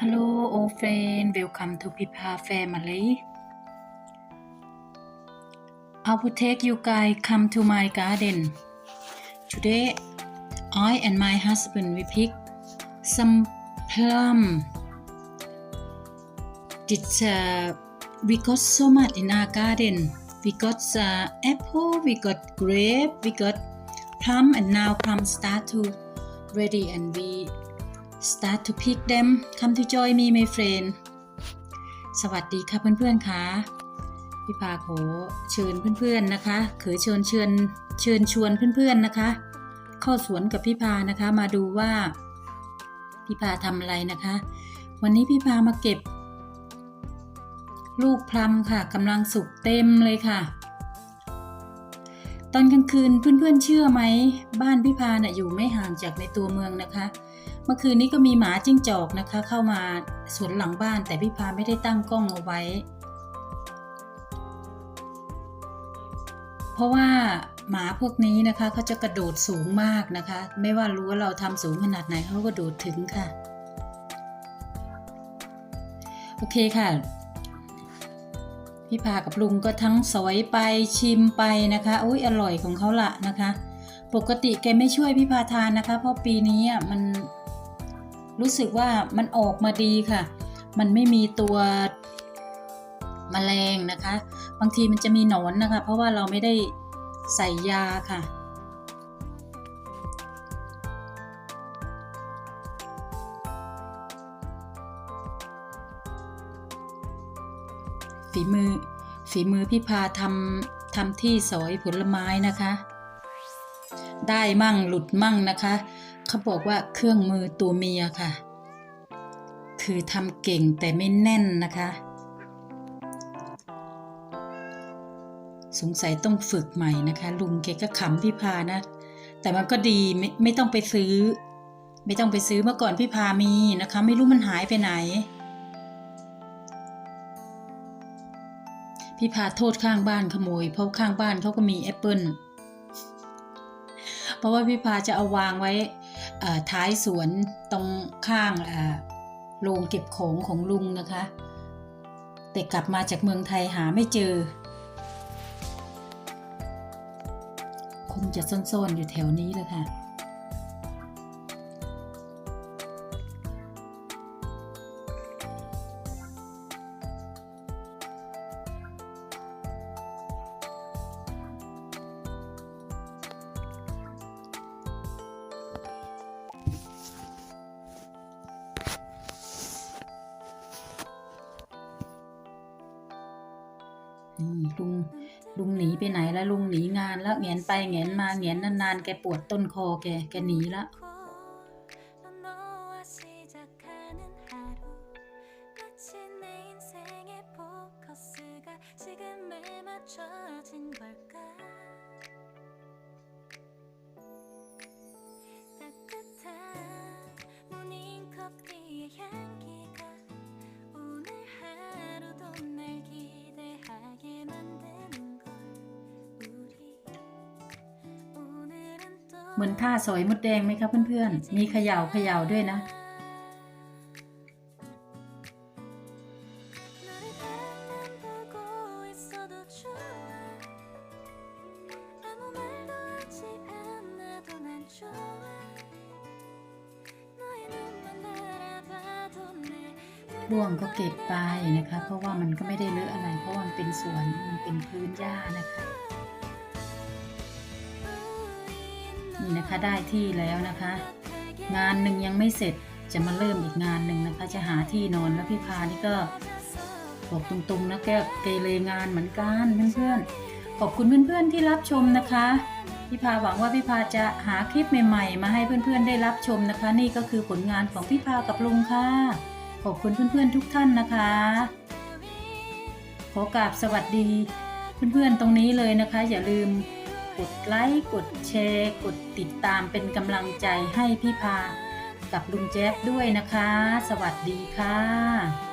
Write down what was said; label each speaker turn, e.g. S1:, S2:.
S1: Hello, old friend. Welcome to Pipa Family. I will take you guys come to my garden. Today, I and my husband we pick some plum. It's uh, we got so much in our garden. We got uh, apple, we got grape, we got plum, and now plum start to ready, and we start to pick them come to join me my friend สวัสดีค่ะเพื่อนๆค่ะพี่พาขอเชิญเพื่อนๆนะคะเขอเชิญเชิญเชิญชวนเพื่อนๆนะคะ เข้าสวนกับพี่พานะคะมาดูว่าพี่พาทำอะไรนะคะ วันนี้พี่พามาเก็บ ลูกพลัมค่ะกำลังสุกเต็มเลยค่ะ ตอนกลางคืนเพื่อนๆเชื่อไหม บ้านพี่พาน่ะอยู่ไม่ห่างจากในตัวเมืองนะคะ เมื่อคืนนี้ก็มีหมาจิ้งจอกนะคะ เข้ามาสวนหลังบ้านแต่พี่พาไม่ได้ตั้งกล้องเอาไว้ เพราะว่าหมาพวกนี้นะคะเขาจะกระโดดสูงมากนะคะ ไม่ว่ารู้ว่าเราทำสูงขนาดไหนเขาก็โดดถึงค่ะ โอเคค่ะ พี่พากับลุงก็ทั้งสวยไปชิมไปนะคะอุ้ยอร่อยของเขาละนะคะ ปกติแกไม่ช่วยพี่พาทานนะคะ เพราะปีนี้มันรู้สึกว่ามันออกมาดีค่ะ มันไม่มีตัวมแมลงนะคะ บางทีมันจะมีหนอนนะคะ เพราะว่าเราไม่ได้ใส่ยาค่ะ ฝีมือ ฝีมือพี่พาทำทำที่สอยผลไม้นะคะ ได้มั่งหลุดมั่งนะคะ เขาบอกว่าเครื่องมือตัวเมียค่ะ คือทำเก่งแต่ไม่แน่นนะคะ สงสัยต้องฝึกใหม่นะคะ ลุงแกก็ขำพี่พานะ แต่มันก็ดีไม่ไม่ต้องไปซื้อ ไม่ต้องไปซื้อเมื่อก่อนพี่พามีนะคะ ไม่รู้มันหายไปไหน พี่พาโทษข้างบ้านขโมย เพราะข้างบ้านเขาก็มีแอปเปิลเพราะว่าพี่พาจะเอาวางไว้ท้ายสวนตรงข้างโรงเก็บของของลุงนะคะ แต่กลับมาจากเมืองไทยหาไม่เจอ คงจะซ่อนๆอยู่แถวนี้เลยค่ะ นี่ลุงลุงหนีไปไหนแล้วลุงหนีงานแล้วเหงนไปเหงนมาเหงนนานๆแกปวดต้นคอแกแกหนีละ เหมือนท่าสอยมดแดงไหมครับเพื่อนๆ มีเขย่าเขย่าด้วยนะ บ่วงก็เก็บไปนะคะ เพราะว่ามันก็ไม่ได้เลอะอะไร เพราะมันเป็นสวน มันเป็นพื้นหญ้านะคะ นี่นะคะได้ที่แล้วนะคะ งานหนึ่งยังไม่เสร็จจะมาเริ่มอีกงานหนึ่งนะคะ จะหาที่นอนแล้วพี่พานี่ก็บอกตรงๆนะแกเกเรงานเหมือนกันเพื่อนๆขอบคุณเพื่อนๆที่รับชมนะคะพี่พาหวังว่าพี่พาจะหาคลิปใหม่ๆ มาให้เพื่อนๆได้รับชมนะคะ นี่ก็คือผลงานของพี่พากับลุงค่ะ ขอบคุณเพื่อนๆทุกท่านนะคะ ขอกราบสวัสดี เพื่อนๆตรงนี้เลยนะคะ อย่าลืม กดไลค์ กดแชร์ กดติดตามเป็นกำลังใจให้พี่พา กับลุงแจ๊บด้วยนะคะ สวัสดีค่ะ